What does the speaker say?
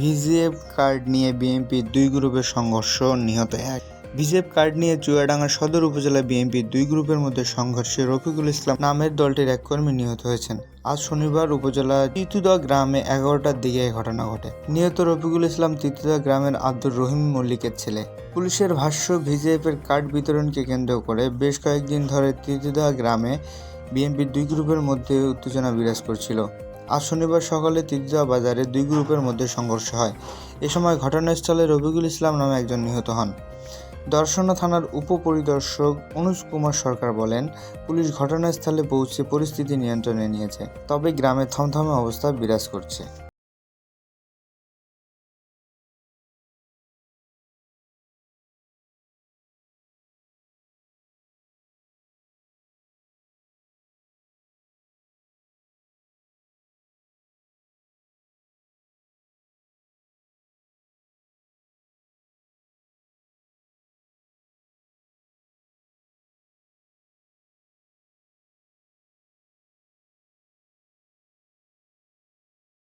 VGF card নিয়ে বিএনপির দুই গ্রুপের সংঘর্ষ নিহত এক। ভিজিএফ কার্ড নিয়ে চুয়াডাঙ্গা সদর উপজেলা বিএনপির দুই গ্রুপের মধ্যে সংঘর্ষে রফিকুল ইসলাম নামের দলটির এক কর্মী নিহত হয়েছেন। আজ শনিবার উপজেলা তিতুদা গ্রামে এগারোটার দিকে এই ঘটনা ঘটে। নিহত রফিকুল ইসলাম তিতুদা গ্রামের আব্দুর রহিম মল্লিকের ছেলে। পুলিশের ভাষ্য, ভিজিএফের কার্ড বিতরণকে কেন্দ্র করে বেশ কয়েকদিন ধরে তিতুদা গ্রামে বিএনপির দুই গ্রুপের মধ্যে উত্তেজনা বিরাজ করছিল। আজ শনিবার সকালে তিতুদা বাজারে দুই গ্রুপের মধ্যে সংঘর্ষ হয়। এ সময় ঘটনাস্থলে রবিকুল ইসলাম নামে একজন নিহত হন। দর্শনা থানার উপপরিদর্শক অনুজ কুমার সরকার বলেন, পুলিশ ঘটনাস্থলে পৌঁছে পরিস্থিতি নিয়ন্ত্রণে নিয়েছে, তবে গ্রামে থমথমে অবস্থা বিরাজ করছে।